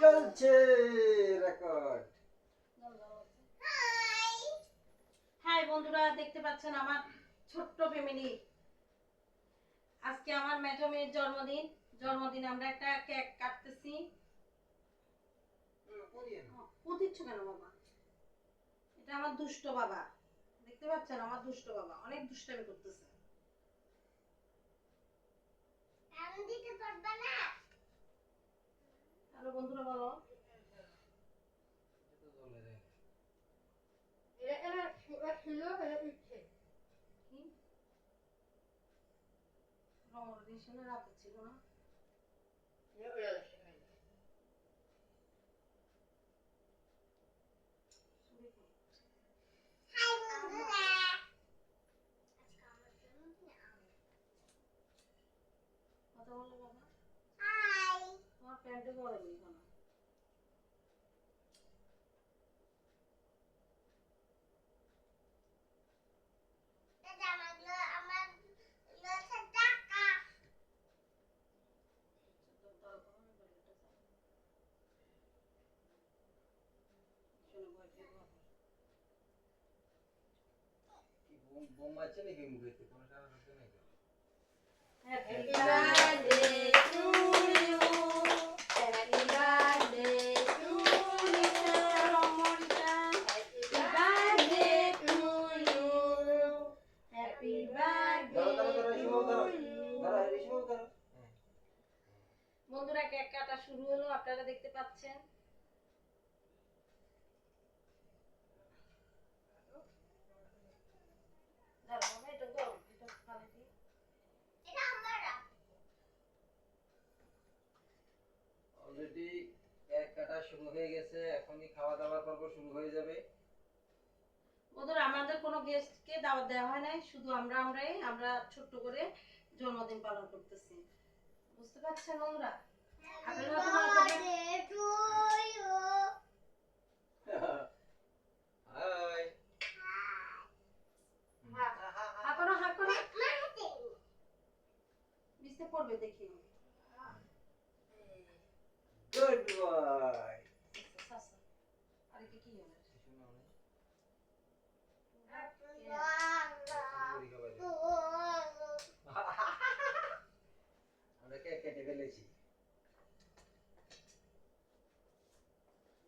চলছে record high বন্ধুরা দেখতে পাচ্ছেন আমার ছোট্ট ফ্যামিলি আজকে আমার মেয়ের জন্মদিন। জন্মদিন আমরা একটা কেক কাটতেছি। পুতিচ্ছ কেন বাবা? এটা আমার দুষ্ট বাবা। দেখতে পাচ্ছেন? আমার দুষ্ট বাবা। অনেক দুষ্টামি করতেছে। আমি দিতে না বন্ধুরা বলো রাতে ছিল না? কথা বলো বাবা? প্যান্টে বোম আছে নাকি মুখেতে কোনো সারা শব্দ নাই তো? বন্ধুরা কেক কাটা শুরু হলো আপনারা দেখতে পাচ্ছেন। অলরেডি কেক কাটা শুরু হয়ে গেছে এখনই খাওয়া দাওয়ার পর্ব শুরু হয়ে যাবে। বন্ধুরা আমাদের কোনো গেস্টকে দাওয়াত দেওয়া হয় নাই শুধু আমরা আমরাই আমরা ছোট্ট করে জন্মদিন পালন করতেছি। বুঝতে পারছেন বন্ধুরা? পড়বে দেখি। গুড বয় আচ্ছা, আচ্ছা। আর এটা কি হলো আমরা কেক কেটে ফেলেছি ঈশান ঈশান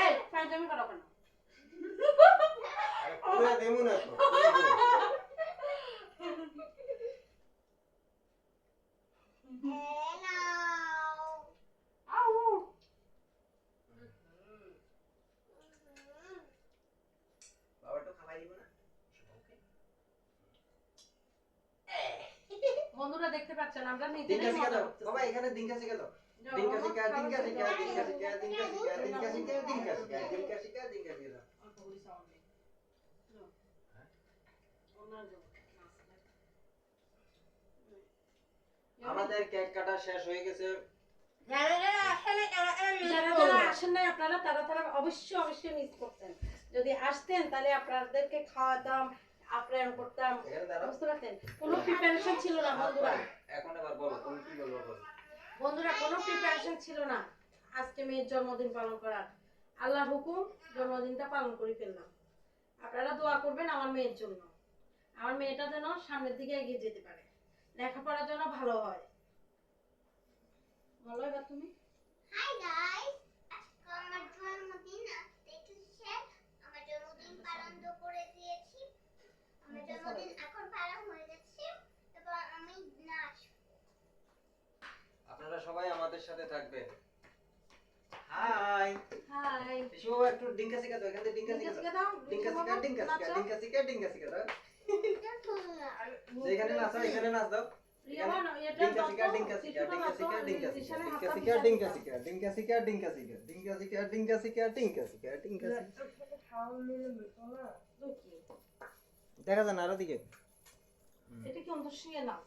এই ফাইজলামি করো কেন পুরো দেবো না তো বন্ধুরা দেখতে পাচ্ছেন আমরা নিজেরাই বাবা এখানে দিনকা শিখা দাও। আমাদের কেক কাটা শেষ হয়ে গেছে। যারা যারা আসেন নাই আপনারা তারা তারা অবশ্যই অবশ্যই মিস করতেন। যদি আসতেন তাহলে আপনাদেরকে খাওয়াতাম আপ্যায়ন করতাম বুঝতে পারতেন কোনো প্রিপারেশন ছিল না বন্ধুরা। এখন এবার বলো বন্ধুরা, কোনো প্রিপারেশন ছিল না। আজকে মেয়ের জন্মদিন পালন করার। আল্লাহ হুকুম, জন্মদিনটা পালন করে ফেললাম। আপনারা দোয়া করবেন আমার মেয়ের জন্য। আমার মেয়েটা যেন সামনের দিকে এগিয়ে যেতে পারে। লেখাপড়া যেন ভালো হয়। ভালো এবার তুমি। Hi guys. আজকে আমার জন্মদিন আজকে এসেছে আমার জন্মদিন পালন তো করে দিয়েছি আমার জন্মদিন এখন পালন হয়ে গেছে এবার আমি নাচ আপনারা সবাই আমাদের সাথে থাকবেন হাই হাই শিবু একটু ডিঙ্কা শিখা দাও এখান থেকে ডিঙ্কা শিখা দাও ডিঙ্কা শিখা ডিঙ্কা শিখা ডিঙ্কা শিখা ডিঙ্কা শিখা দাও এটা শুনো না নাচো এখানে নাচ দাও ডিঙ্কা ডিঙ্কা ডিঙ্কা ডিঙ্কা ডিঙ্কা ডিঙ্কা। ডিঙ্কা ডিঙ্কা ডিঙ্কা ডিঙ্কা ডিঙ্কা ডিঙ্কা দেখা যায় না আরও দিকে এটা কি অন্তঃসীমা নাচ